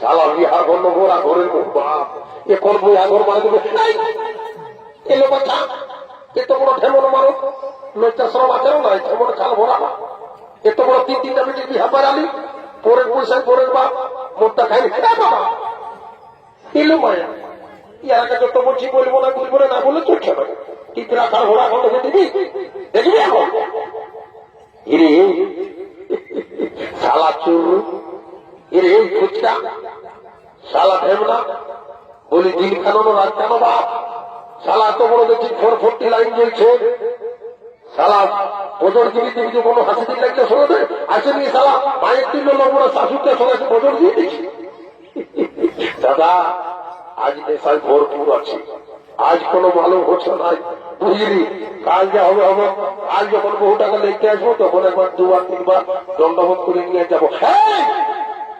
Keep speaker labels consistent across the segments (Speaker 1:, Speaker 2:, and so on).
Speaker 1: শালা বিহা করল গোড়া ঘরের বাপ, এ করব আগর মানে দেবে এলো বাচ্চা এত বড় ঠেমন মানুষ লজ্জা শ্রম আছে না ঠেমন খাল ভরা না এত বড় তিন তিনটা মিনিট বিহা পারালি পরের পয়সায় পরের বাপ মোটটা খাইনি এ বাবা, এলো মায়া ইয়ার আগে যত বলছি বলব না বলব না বলে চলছে না। খন্ড দিবি? দেখবি এখন? শালা চুর ইরে এই ফুচকা শালা ঢেমনা বলি, দিন কেন রাত কেন বাপ শালা এত বড় দেখছি ফোর ফোরটি লাইন চলছে শালা বজর দিবি দিবি যে কোনো হাসি দিন লাগছে শোনো দে আসেনি শালা মায়ের তিন লোক শাশুড়কে শোনাছে বজর দিয়ে দিচ্ছি দাদা, আজ নেশায় ভরপুর আছে। আজ কোনো ভালো হচ্ছে নাই বুঝলি, কাল যা হবে হবে। আজ যখন বহু টাকা লিখতে আসব, তখন একবার দুবার, তিনবার দণ্ডবোধ করে নিয়ে যাব। এই!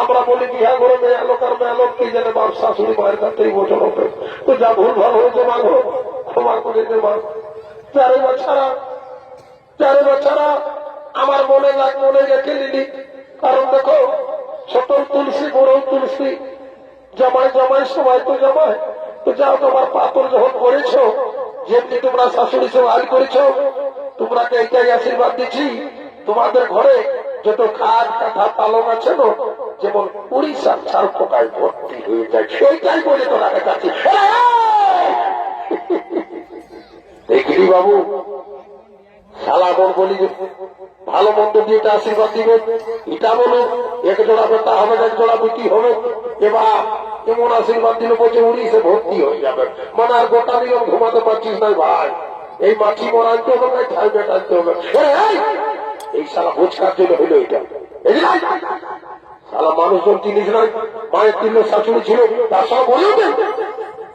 Speaker 1: আমরা বলি বিহা করে মেয়ে আলোক মেয়ে কি জানে বাপ, শাশুড়ি, মায়ের কাছ বছর হবে? তো যা ভুল ভালো হয়েছে মাগো ক্ষমা করে দে, মা। চারে বাচ্চারা চারে বাচ্চারা আমার মনে লাগ মনে রেখে নিলি কারণ দেখো, ছোট তুলসী, বড় তুলসী জমায় জমায় সবাই তো জমায় তো যাও তোমার পাথর যখন করেছ, যেমনি তোমরা শাশুড়ি সব আল করেছ তোমরা এইটাই আশীর্বাদ দিচ্ছি। তোমাদের ঘরে যত কাজ কাঁথা পালন আছে যেমন উড়িষ্যার ছাড় পোকায় ভর্তি হয়ে যায়, সেইটাই বলে তোরা কাছে দেখলি বাবু? বলি ভালো মন্দ দিয়ে এটা আশীর্বাদ দিবে এটা বলো, এক জোড়া বেটা হবে, এক জোড়া বুটি হবে, এবার এমন আশীর্বাদ দিল বলছে উড়িষ্যে ভর্তি হয়ে যাবে। মানে আর গোটা নিয়ম ঘুমাতে পারছিস না ভাই। এই মাছি মরাইতে হবে, না ছাই বেটাইতে হবে। এই, শালা ভোজকার জন্য হইল এটা! শালা মানুষজন জিনিস নয় মায়ের তিন শাশুড়ি ছিল তার সব দেন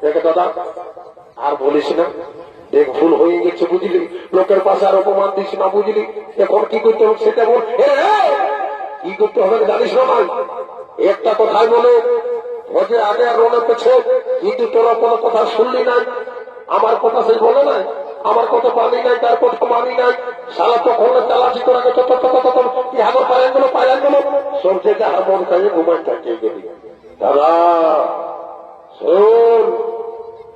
Speaker 1: দেখে দাদা আর বলিস না দেখ ভুল হয়ে গেছে বুঝলি লোকের পাশে আর অপমান দিস না বুঝলি এখন কি করতে হবে সেটা বল! কি করতে হবে জানিস না ভাই একটা কথাই বলে আগে আর রোনে পেছে কিন্তু তোরা কোনো কথা শুনলি নাই আমার কথা সেই বলে নাই আমার কত মানি নাই, তার কথা মানি নাই। সারা তখন চালাচি করে গেছে তত তত তত কি হাগর পালান গেল পালান গেল সব থেকে হামন খাইয়ে ঘুমাই থাকিয়ে গেলি দাদা শোন,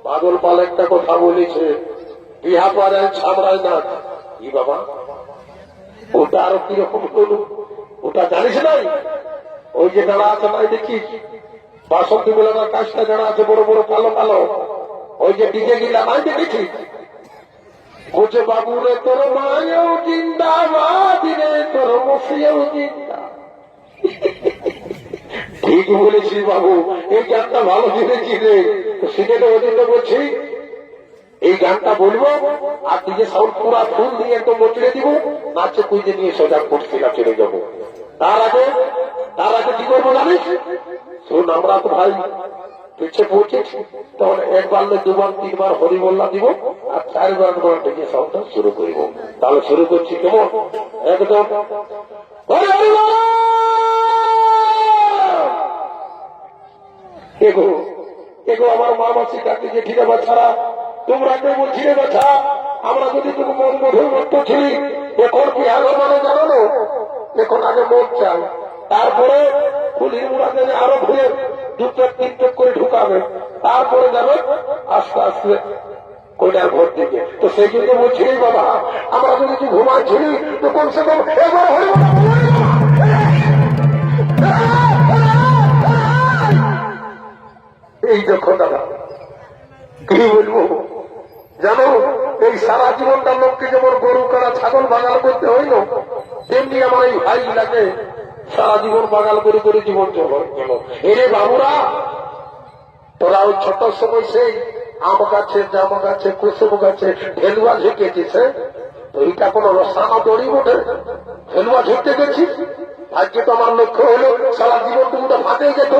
Speaker 1: পাগল পাল একটা কথা বলেছে, বিহা পাড়ায়, ছামড়ায় না। কি বাবা? ওটা আরও কীরকম হলো? ওটা জানিস নাই? ওই যে দাঁড়া আছে নাই দেখিস? বাসন্তী বেলার কাজটা যারা আছে, বড় বড় কালো কালো। ওই যে ডিজে গিলা নাই দেখেছিস বলছে বাবু রে তোর মায়েও জিন্দাবাদ রে তোর মসিয়েও জিন্দা। ঠিক বলেছিস বাবু, এই গানটা ভালো জেনেছি রে। তো সেটা ওদের বলছি, এই গানটা বলব, আর নিজে সাউন্ড পুরা ফুল দিয়ে একদম মচড়ে দিব, নাচে কুইজে নিয়ে সোজা করছিলাম চলে যাব। তার আগে তার আগে কি করব জানিস? শোন আমরা তো ভাই পিছিয়ে পৌঁছেছি তখন একবার দুবার, তিনবার হরি বল্লা দিব, আর চারবার করে ডেকে সাউন্ডটা শুরু করিব। তাহলে শুরু করছি কেমন? একদম। আমার মা মাসি কাকি বাচ্চারা তোমরা আমরা যদি তুমি মন মতো এখন কি আগে মানে এখন আগে মন চাই তারপরে আরও ঘুরে দু চোখ তিন চোখ করে ঢুকাবে। তারপরে যাবে আস্তে আস্তে কইনার ঘর থেকে তো সেই জন্য বলছি রে বাবা, আমরা যদি একটু ঘুমাচ্ছিলি তো কমসে কম এই দেখো দাদা, কি বলব? জানো, এই সারা জীবনটা লোককে যেমন গরু কারা ছাগল বাগাল করতে হইল, তেমনি আমার এই ভাই লাগে সারা জীবন বাগাল করে করে জীবন গেল এরে বাবুরা তোরা ওই ছোট সময় সেই আম গাছে জাম গাছে কুসুম গাছে ঢেলুয়া ঝুঁকেছিস হ্যাঁ? তো এইটা কোনো রসানো দড়ি ওঠে ঢেলুয়া ঝুঁকতে গেছিস আজকে তো আমার লক্ষ্য হলো সারা জীবন টুকুটা ফাটে যেত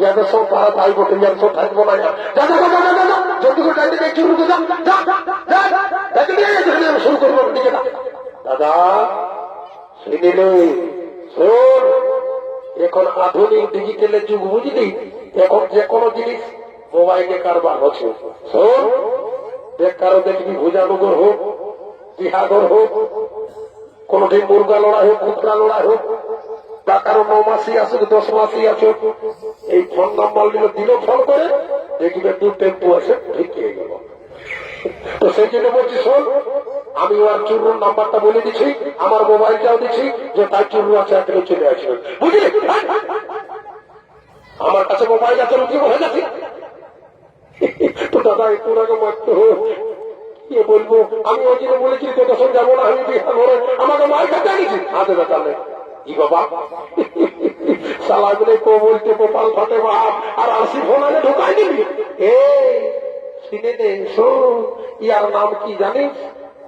Speaker 1: ইয়াদের সব তারা তাই বটে ইয়ার সব থাকব না যা যা যা যা যা যা জলদি করে ডাইতে গিয়ে শুরু করব দাদা শুনিলে এখন আধুনিক ডিজিটালের যুগ বুঝলি? এখন যে কোনো জিনিস মোবাইলে কারবার হচ্ছে। শোন কারও দেখবি ভুজানুগর হোক বিহাগর হোক কোনটি মুরগা লড়াই হোক, কুতরা লড়াই হোক, বা কারও ন মাসি আসুক দশ মাসি আসুক এই ফোন নাম্বারগুলো দিল ফোন করে, দেখবে দু টেম্পু আছে, ঢুকিয়ে গেল। তো সেই জন্য বলছি শোন আমি ওর চুরুর নাম্বারটা বলে দিচ্ছি, আমার মোবাইলটাও দিচ্ছি, যে তার চুরু আছে এখানে চলে আসবে। বুঝলি? আমার কাছে মোবাইল আছে, রুটি হয়ে যাচ্ছে তো দাদা, একটু আগে হোক বলব? আমি ওই জন্য বলেছি তোদের সঙ্গে যাব না, আমি বিহার ঘরে আমাকে মার কাছে আনিছি হাতে বেতালে কি বাবা? সালা গুলো তো বলতে গোপাল ফাটে বাপ, আর আসি ফোন আনে ঢোকাই দিবি। এ শুনে দে, শোন, ইয়ার নাম কি জানিস?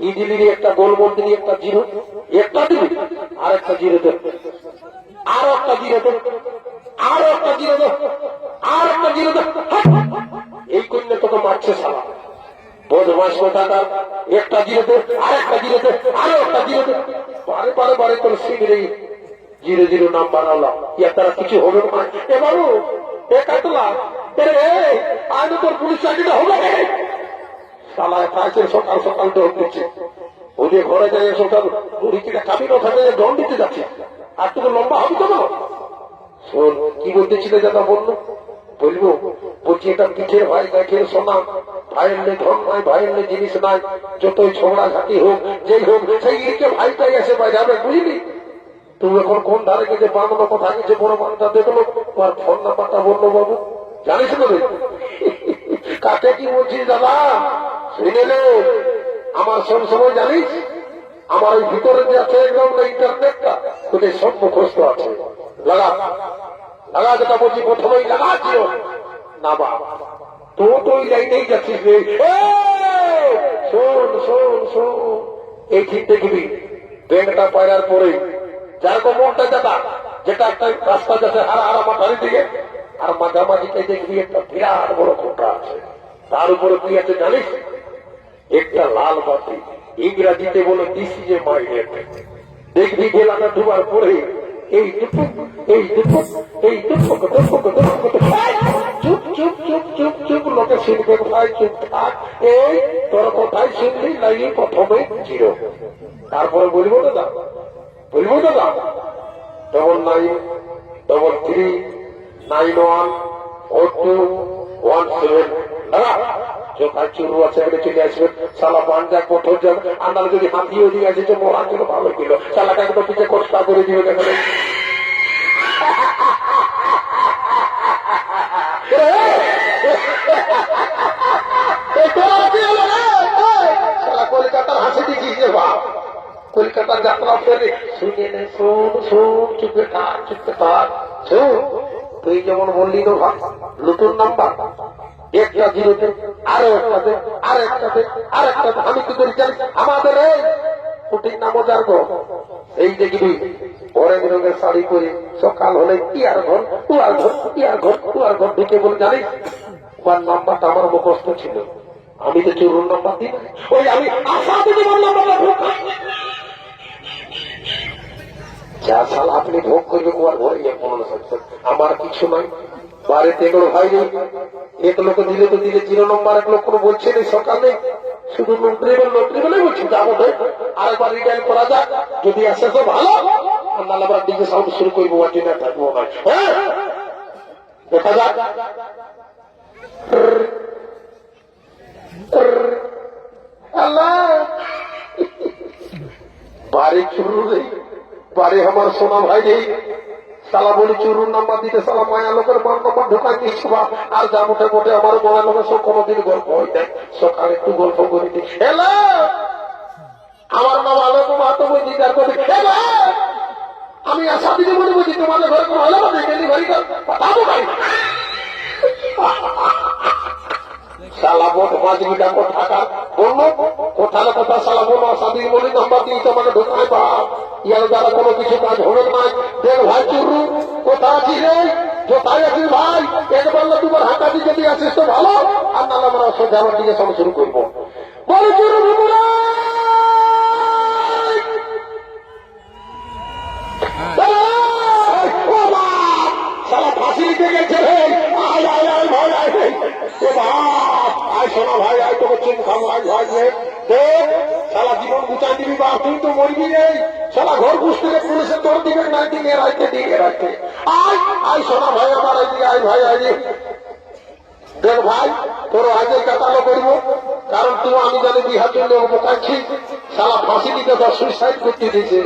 Speaker 1: দিলি একটা গোল দিলি একটা জিরো, একটা দিলি আর একটা জিরো দে। আর একটা জিরো দে, আর একটা জিরো দে, আর একটা জিরো দে। এই করলে তোকে মারছে সালা। একটা জিরোতে আর একটা জিরোতে আরও একটা জিরোতে বারে বারে বারে তোর শিবিরে জিরো জিরো ইয়া তারা কিছু হবে না? এ রে তোর পুলিশ চাকরিটা হবে সালা কাছে সকাল সকাল দৌড় দিচ্ছে। ওদের ঘরে যাই সকাল মুড়িটিটা কাবিন ওখানে দৌড় দিতে যাচ্ছে। আর তুমি লম্বা হবে তো শোন, কি বলতেছিলে দাদা বলল? বলব, বলছি এটা পিঠের ভাই গাছের সোনা। ভাইয়ের নে ধন নয়, ভাইয়ের নে জিনিস নাই। যতই ছোড়া ঘাটি হোক, যেই হোক, সেই ইকে ভাইটাই এসে পাই যাবে, বুঝলি? তুমি এখন কোন ধারে গেছে বানানো কথা গেছে, বড় মানটা দেখল, তোমার ফোন নাম্বারটা বলল বাবু। জানিস না কাকে কি বলছিস দাদা? নে। আমার সব সময় জানিস, আমার ওই ভিতরে যে আছে একদম ইন্টারনেটটা তোদের সব মুখস্থ আছে। লাগা। লাগা যেটা বলছি, প্রথমেই লাগাচ্ছিল না বা, তো তো ওই লাইনেই যাচ্ছিস রে। শোন শোন শোন। এই ঠিক দেখবি, ব্যাংকটা পায়রার পরে, যার কো মোটটা যেটা যেটা একটা রাস্তা যাচ্ছে হারা হারা মাথারি দিকে, আর মাঝামাঝিতে দেখবি একটা বিরাট বড় খোঁটা আছে। তার উপরে তুই আছে জানিস? একটা লাল বাতি। ইংরাজিতে বলে ইজ এ মাইনেট দেখবি গেলাটা ডুবার পরে, এই দুটো এই দুটো এই চুপ চুপ চুপ চুপ চুপ, লোকে শুনবে ভাই চুপ, থাক, এই, তোর কথাই শুনলি নাই প্রথমে জিরো। তারপরে বলব, দাদা বলব, দাদা double nine double three nine one four two যখন চুরু আছে বলে চলে আসবেন সালা যাক কঠোর যাক। আন্দার যদি হাতি ওদিকে আছে যে মোড়ার জন্য ভালো ছিল সালাকে একদম পিছিয়ে কষ্টা করে দিবে কেন কলকাতার যাত্রা ফেরে শুনে নে, শোন শোন, চুপে থাক চুপে থাক। শোন, তুই যেমন বললি তো ভাই, নতুন নাম্বার। একটা জিরোতে আরও আর আর আমি কি করি জানিস আমাদের এই কুটির জানব এই দেখবি অরেঞ্জ রঙের শাড়ি পরে সকাল হলে কি আর ঘর তু আর ঘর কি আর ঘর তু আর ঘর ঢুকে বলে, জানিস ওর নাম্বারটা আমার মুখস্থ ছিল। আমি তো চুরুর নাম্বার দিই। ওই আমি আশা যা সাল আপনি ভোগ করবে তোমার ঘরে আমার কিছু নাই। এগুলো ভাই নেই এক লোক দিলে তো দিলে, জিরো নম্বর এক লোক কোনো বলছে নেই সকালে? শুধু নোট্রিবেল নোট্রিবেলই বলছি ভাই আরেকবার রিটার্ন করা যাক, যদি আসে তো ভালো। নাহলে আবার ডিজে সাউন্ড শুরু করব আর ডিনার থাকব না দেখা যাক। বাড়ি শুরু নেই বাড়ি আমার সোনা ভাই নেই সালা বলি চুরুর নাম্বার দিতে সালা মায়া লোকের মান নাম্বার ঢুকাই দিচ্ছি আর যা মোটে মোটে আমার মায়া লোকের সব কোনোদিন গল্প হয় নাই। সকালে একটু গল্প করে দিই। হ্যালো আমার নাম আলোক মাহাতো বলছি তার কথা হ্যালো আমি আশা দিদি বলে বলছি তোমাদের ঘরে কোনো হলো না ডেলিভারি পাঠাবো ভাই! শালা বোট পাঁচ মিটার কোট থাকা বলল, কোথায় কোথায় সালা বলো সাদি? বলি নাম্বার দিয়ে আমাকে ঢুকতে বা? ইয়ার দ্বারা কোনো কিছু কাজ হবে না দেখ ভাই, চুরু, কোথায় আছিস রে? কোথায় আছিস ভাই? এক বলল তোমার হাঁটা দিয়ে যদি আসিস তো ভালো। আর নাহলে আমরা আমার দিকে সব শুরু করব। বলে, চুরু সোনা ভাই, আয় তোকে চুন খাব, আয় ভাই রে দেখ সালা জীবন গুচাই দিবি বাপ তুই তো মরবি নেই সালা ঘর ঘুষতে পুলিশের তোর দিকে নাই দিকে রাখতে দিকে রাখতে আয় আয় সোনা ভাই, আমার এদিকে আয় ভাই, আয়। দেখ ভাই তোর আগে কাটালো করব, কারণ তুই আমি জানি বিহার জন্য বোকাচ্ছি সালা ফাঁসি দিতে তো সুইসাইড করতে দিয়েছে।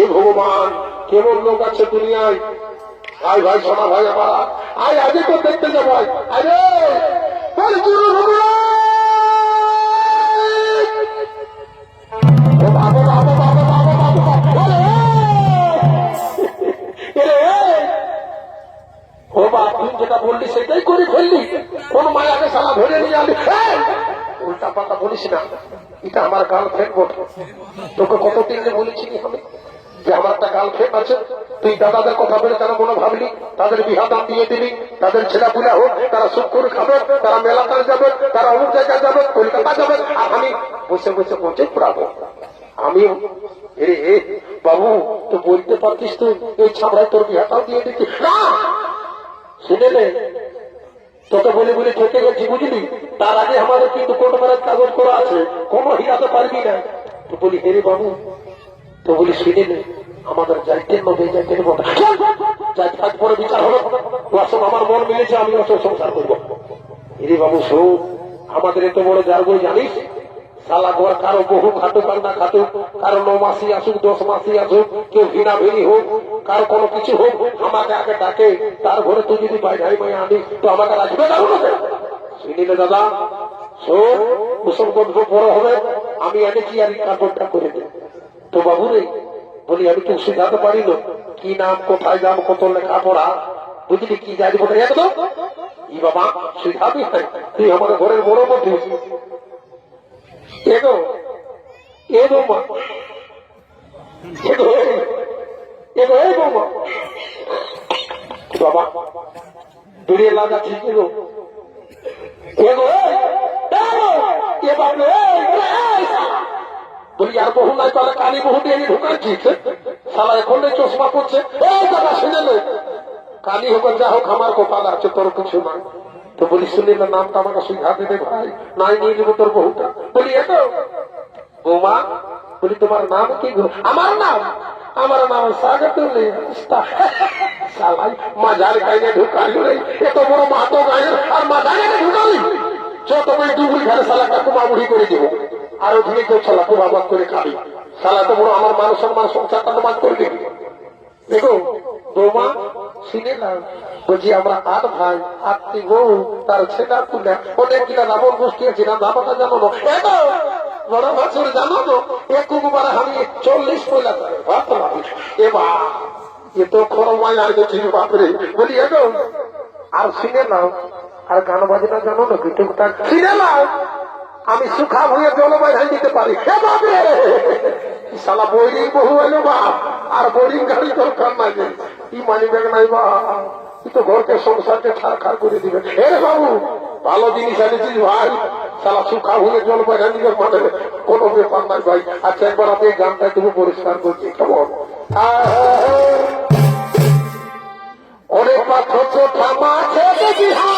Speaker 1: এ ভগবান, কেমন লোক আছে দুনিয়ায়। আয় ভাই সোনা ভাই, আমার আয় আগে তো দেখতে যাব আরে বল চুরু ভগবান তুই উল্টা পাল্টা বলিস না। এটা আমার গার্লফ্রেন্ড বট। তোকে কতদিন বলেছি আমি যে আমার একটা গার্লফ্রেন্ড আছে। তুই দাদাদের কথা বলে তারা মনে ভাবলি? তাদের বিহা দাম দিয়ে দিলি। তাদের ছেলে পুলা হোক, তারা সুখ করে খাবে, তারা মেলাকার যাবে, তারা অমুক জায়গায় যাবে, কলকাতা যাবে, আর আমি বসে বসে পৌঁছে পড়াবো। আমি, এ বাবু, তো বলতে পারতিস তুই, এই ছামড়ায় তোর বিহাটাও দিয়ে দিচ্ছি শুনে নে। তোকে বলে বলে ঠকে গেছি, বুঝলি? তার আগে আমাদের কিন্তু কোর্ট ম্যারেজ কাগজ করা আছে। কোনো হিরাতে পারবি না। তো বলি হেরে বাবু, তো বলি, শুনে নে। আমাদের নেব যাই কাজ পরে বিচার হলো আমার মন মিলেছে, আমি অত সংসার করব। এরে বাবু, শোন, আমাদের এত বড় যার বই জানিস? সালা ঘর কারও বহু খাটুক আর না খাটুক, কারও ন মাসি আসুক, দশ মাসি আসুক, কেউ ভিনা ভিনি হোক, কারও কোনো কিছু হোক, আমাকে আগে ডাকে, তার ঘরে তুই যদি বাইরে মাই আনিস, তো আমাকে রাখবে না শুনিলে দাদা, শোন গল্প বড় হবে, আমি এনেছি আর কাপড়টা করে দেব তো বাবু রে বলি আমি তো শিখাতে পারি না কি নাম কোথায় যাম কত লেখা পড়া বুঝলি কি জানি বলে একদম ই বাবা শিখাবি তুই আমার ঘরের বড় মধ্যে এগো এগো মা এগো এগো মা বাবা দূরে লাগা ঠিক এগো এগো এ বাবু আর বহু নাই, তাহলে কালী বহু দিয়ে ঢুকাচ্ছি সালা এখন চশমা পড়ছে এই দাদা, শুনে নে। কালী হোক যা হোক আমার কপাল আছে, তোর কিছু নাই। তো বলি, শুনি না, নামটা আমাকে সুঝা দেবে ভাই। নাই নিয়ে নেব তোর বহুটা বলি এত বৌমা, বলি, তোমার নাম কি গো? আমার নাম? আমার নাম সাগতুল্লি। সালাই মাজার গাইনে ঢুকালি এত বড় মাহাতো গাইনে, আর গাইনে ঢুকালি। চ তোমায় ডুবুরি ঘরে সালাটা কুমা বুড়ি করে দিব। আর ওখানে কেউ সালা কুমা বাদ করে খাবি। সালা তো বড় আমার মান সম্মান সংসারটা তো বাদ করে দিবি। দেখো, বৌমা শুনে না, বলছি আমরা আট ভাই, আটটি বউ, তার ছেলে তুলে। অনেক কিনা রাবণ গোষ্ঠী আছে, না দাবাটা জানো না? বড় বছর জানো তো এক কুকুবার আমি চল্লিশ পয়লা এবার এ তো খরমাই আর বাপরে বলি আর শুনে নাও আর গান বাজনা জানো না টুকটাক। শুনে নাও আমি সুখা ভুঁয়ে জলবায়ু ধান দিতে পারি। হে বাপরে! সালা বোরিং বহু এলো বাপ আর বোরিং গাড়ি দরকার নাই। ই মানি ব্যাগ নাই বা? তো ঘরকে, সংসারকে ছাড় খাড় করে দিবে। হে বাবু, ভালো জিনিস এনেছিস ভাই। সালা সুখা ভুঁয়ে জল বাইরে নিজের মানে কোনো ব্যাপার নাই ভাই। আচ্ছা একবার আমি গানটা তুমি পরিষ্কার করছি, কেমন? অনেক পাথর তো থামা ছেড়ে দিহা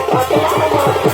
Speaker 1: Até amanhã.